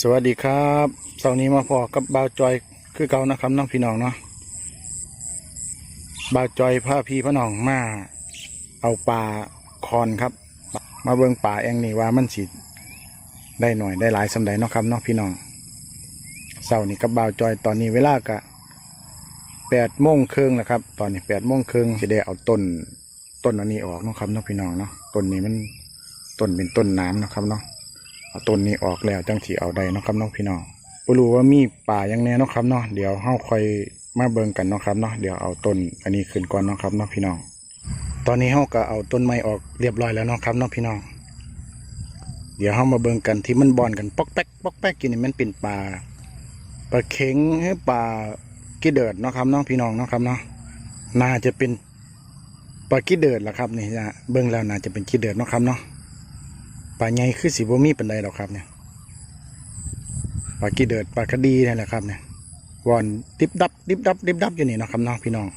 สวัสดีครับเสาร์นี้มาพอกับบ่าวจอยคือเก่านะครับน้องพี่น้องเนาะบ่าวจอยพาพี่พน้องมาเอาปลาคอนครับ มาเบิ่งป่าแองนี่ว่ามันสิได้หน่อยได้หลายสำใดเนาะครับน้องพี่น้องเสาร์นี้กับบ่าวจอยตอนนี้เวลากะแปดโมงครึ่งแล้วครับ ตอนนี้แปดโมงครึ่งจะได้เอาต้นต้นอันนี้ออกเนาะครับน้องพี่น้องเนาะต้นนี้มันต้นเป็นต้นน้ำนะครับเนาะ เอาต้นนี้ออกแล้วจังสีเอาได้เนาะครับน้องพี่น้องบ่รู้ว่ามีป่ายังแน่เนาะครับเนาะเดี๋ยวเฮาค่อยมาเบิ่งกันเนาะครับเนาะเดี๋ยวเอาต้นอันนี้ขึ้นก่อนเนาะครับเนาะพี่น้อง ตอนนี้เฮาก็เอาต้นไม้ออกเรียบร้อยแล้วเนาะครับเนาะพี่น้อง เดี๋ยวเฮามาเบิ่งกันที่มันบอนกันปอกแป๊กปอกแป๊กกินนี่มันเป็นป่าปลาเข็งหรือป่ากิเดิดเนาะครับเนาะพี่น้องเนาะครับเนาะน่าจะเป็นปลากิเดิดแหละครับนี่นะเบิ่งแล้วน่าจะเป็นกิเดิดเนาะครับเนาะ ปลาใหญ่คือสีบ่มีปันใดหรอกครับเนี่ยปลากีเดิดปลากระดีนี่แหละครับเนี่ยวอนดิบดับดิบดับดิบดับอยู่นี่เนาะครับเน้องพี่น้อง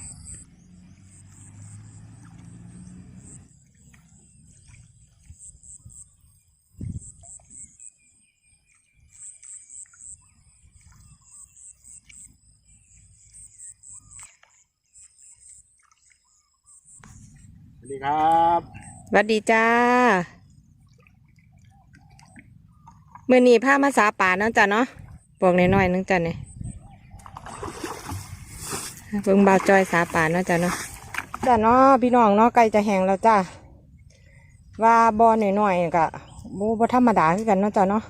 สวัสดีครับสวัสดีจ้า เมื่อนี้ผ้ามาสาป่าเนาะจ้ะเนาะบอกหน่อยๆนึงจ้ะเนี่ยเบิ่งบ่าวจอยสาป่าเนาะจ้ะเนาะจ้ะเนาะพี่น้องเนาะใกล้จะแห้งแล้วจ้าว่าบอหน่อยๆกะบูบธรรมดาคือกันเนาะจ้ะเนาะ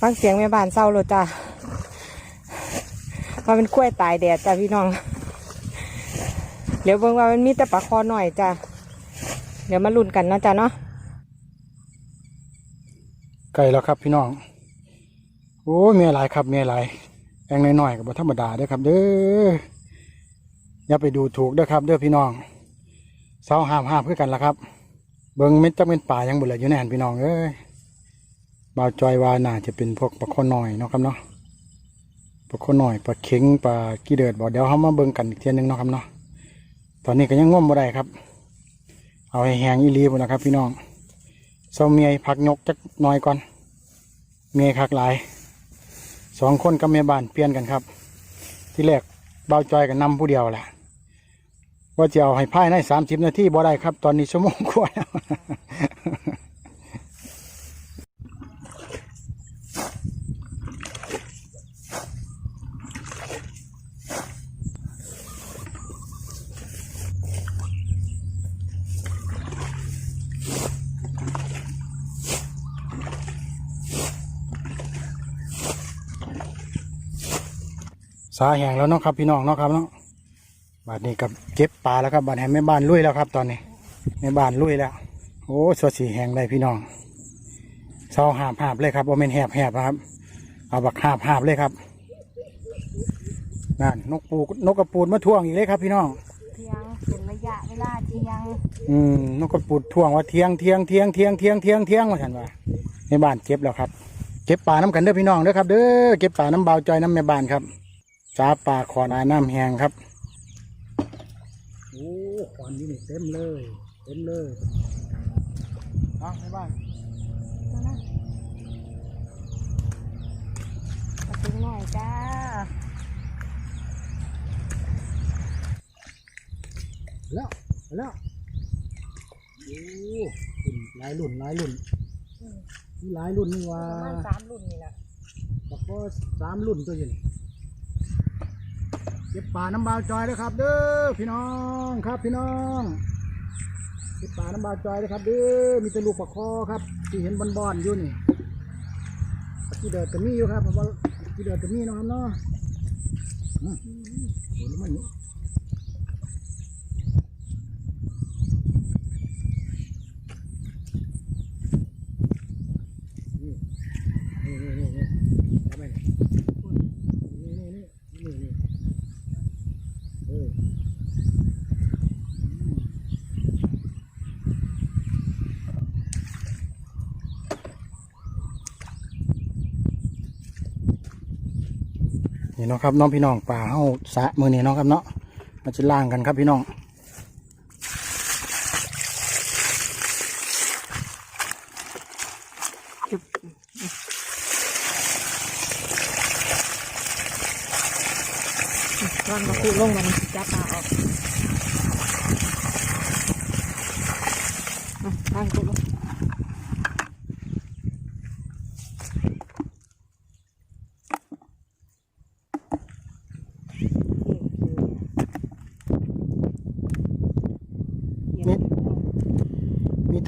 ฟังเสียงแม่บ้านเศร้าเลยจ้าว่าเป็นกล้วยตายแดดจ้ะพี่น้องเดี๋ยวเบิ่งว่ามันมีแต่ปลาคอหน่อยจ้ะเดี๋ยวมาลุ้นกันเนาะจ้ะเนาะ ไก่แล้วครับพี่น้อง โอ้ยมียหลายครับเมียหลายแองน้อยๆกับบธรรมดาเด้อครับ เด้ออย่าไปดูถูกเด้อครับ เด้อพี่น้องเสาห้ามห้ามเพื่อกันละครับ เบิ้งเม็ดจะเป็นป่ายังบุเหลืออยู่แน่นพี่น้องเอ้ยบ่าวจอยว่าน่าจะเป็นพวกปลาข้อน้อยเนาะครับเนาะปลาข้อน้อยปลาเข็งปลากี้เดือดบอกเดี๋ยวเขามาเบิ้งกันอีกเทียหนึ่งเนาะครับเนาะตอนนี้ก็ยังง่วมบ่ได้ครับ เอาให้แห้งอีหลีบนะครับ พี่น้อง เศร้าเมียพักยกจักหน้อยก่อน เมียคักหลายสองคนกับเมียบ้านเปลี่ยนกันครับ ที่แรกเบาจอยกับนำผู้เดียวแหละว่าจะเอาให้พ่ายในสามสิบนาทีบ่ได้ครับ ตอนนี้ชั่วโมงกว่าแล้ว สาแห้งแล้วเนาะครับพี่น้องเนาะครับเนาะบาดนี้กับเก็บปลาแล้วครับบาดแห่แม่บ้านลุยแล้วครับตอนนี้แม่บ้านลุยแล้ว โอ้สวสีแห้งได้พี่น้องเสาหาบหาบเลยครับว่าเป็นแหบแหบนะครับ เอาบักหาบหาบเลยครับนั่นนกปูนกกระปูดมาท่วงอีกเลยครับพี่น้องเที่ยงเป็นระยะเวลาที่ยังอืมนกกระปูดท่วงว่าเทียงเทียงเทียงเทียงเทียงเทียงเทียงว่าฉันว่าในบ้านเก็บแล้วครับ เก็บปลาน้ำกันเด้อพี่น้องเด้อครับเด้อเก็บปลาน้ำเบาจอยน้ำแม่บ้านครับ จ้าปลาขอนอาน้ำแห้งครับ โอ้ขอนนี่เต็มเลย เต็มเลยเอาแม่บ้านมาถึงหน่อยจ้าแล้วแล้วโอ้รุ่นหลายรุ่นหลายรุ่นมีหลายรุ่นนี่ว่าประมาณสามรุ่นนี่แหละแล้วก็สามรุ่นตัวอยิน เก็บป่าน้ำบาวจอยด้วยครับ เด้อพี่น้องครับพี่น้องเก็บป่าน้ำบาวจอยด้วยครับ เด้อมีแต่ลูกปลาคอครับ ที่เห็นบอนๆอยู่นี่ที่เดิดก็มีอยู่ครับเพราะว่าที่เดิดก็มีนะครับเนาะอืมโอ้ยมัน นี่เนาะครับน้องพี่น้องป่าเข้าสะมือนี่เนาะครับเนาะมาจะล่างกันครับพี่น้องร่อนมาคุลงมามันจับปลาออกร่อนคุลง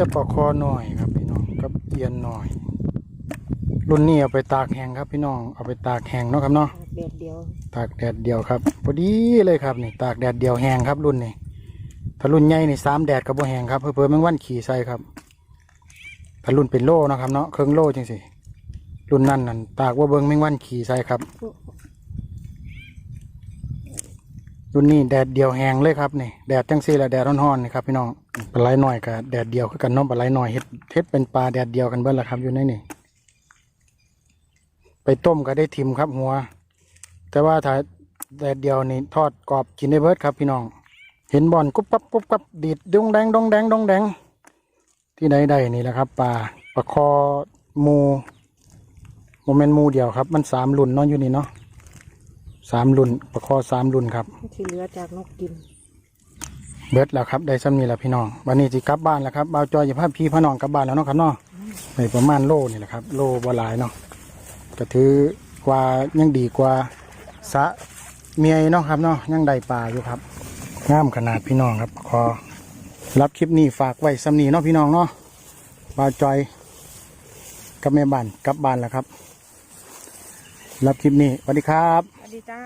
มีแต่ปลาคอหน่อยครับพี่น้องกับเอียนหน่อย รุ่นนี้เอาไปตากแห้งครับพี่น้องเอาไปตากแห้งเนาะครับเนาะเด็ดเดียว ตากแดดเดียวครับพอดีเลยครับนี่ตากแดดเดียวแห้งครับรุ่นนี้ถ้ารุ่นใหญ่นี่สามแดดกับบ่แห้งครับเพื่อเพื่อแมงวันขี่ใส่ครับถ้ารุ่นเป็นโล่เนาะครับเนาะเครื่องโล่จังสิรุ่นนั้นนั่นตากว่าเบิ้งแมงวันขี่ใส่ครับ รุ่นนี้แดดเดียวแห้งเลยครับนี่แดดจังซี่แหละแดดร้อนๆนี่ครับพี่น้องปลาไหลหน่อยกับแดดเดียวคือกันน้องปลาไหลหน่อยเฮ็ดเฮ็ดเป็นปลาแดดเดียวกันเบิ้ลละครับอยู่ในนี่ไปต้มก็ได้ทิมครับหัว แต่ว่าถ้าแดดเดียวนี่ทอดกรอบกินได้เบิดครับพี่น้อง เห็นบอลกุ๊บกับกุ๊บกับดีดดงแดงดงแดงดงแดงที่ใดใดนี่แหละครับปลาปลาคอหมูโมเมนต์มูเดียวครับ มันสามรุ่นเนอยู่นี่เนาะ สามรุ่นปลาคอสามรุ่นครับที่เหลือจากนกกิน เบิดแล้วครับได้ซ้ำนี่แหละพี่น้องวันนี้จะกลับบ้านแล้วครับบ่าวจอยอย่าพาพี่พาน้องกลับบ้านแล้วเนาะครับเนาะในประมาณโลนี่แหละครับ โลบ่หลายเนาะก็ถือกว่ายังดีกว่าสะเมียเนาะครับเนาะยังได้ปลาอยู่ครับงามขนาดพี่น้องครับขอรับคลิปนี้ฝากไว้ซ้ำนี้เนาะพี่น้องเนาะบ่าวจอยกับแม่บ้านกลับบ้านแล้วครับ รับคลิปนี้สวัสดีครับสวัส ดีจ้า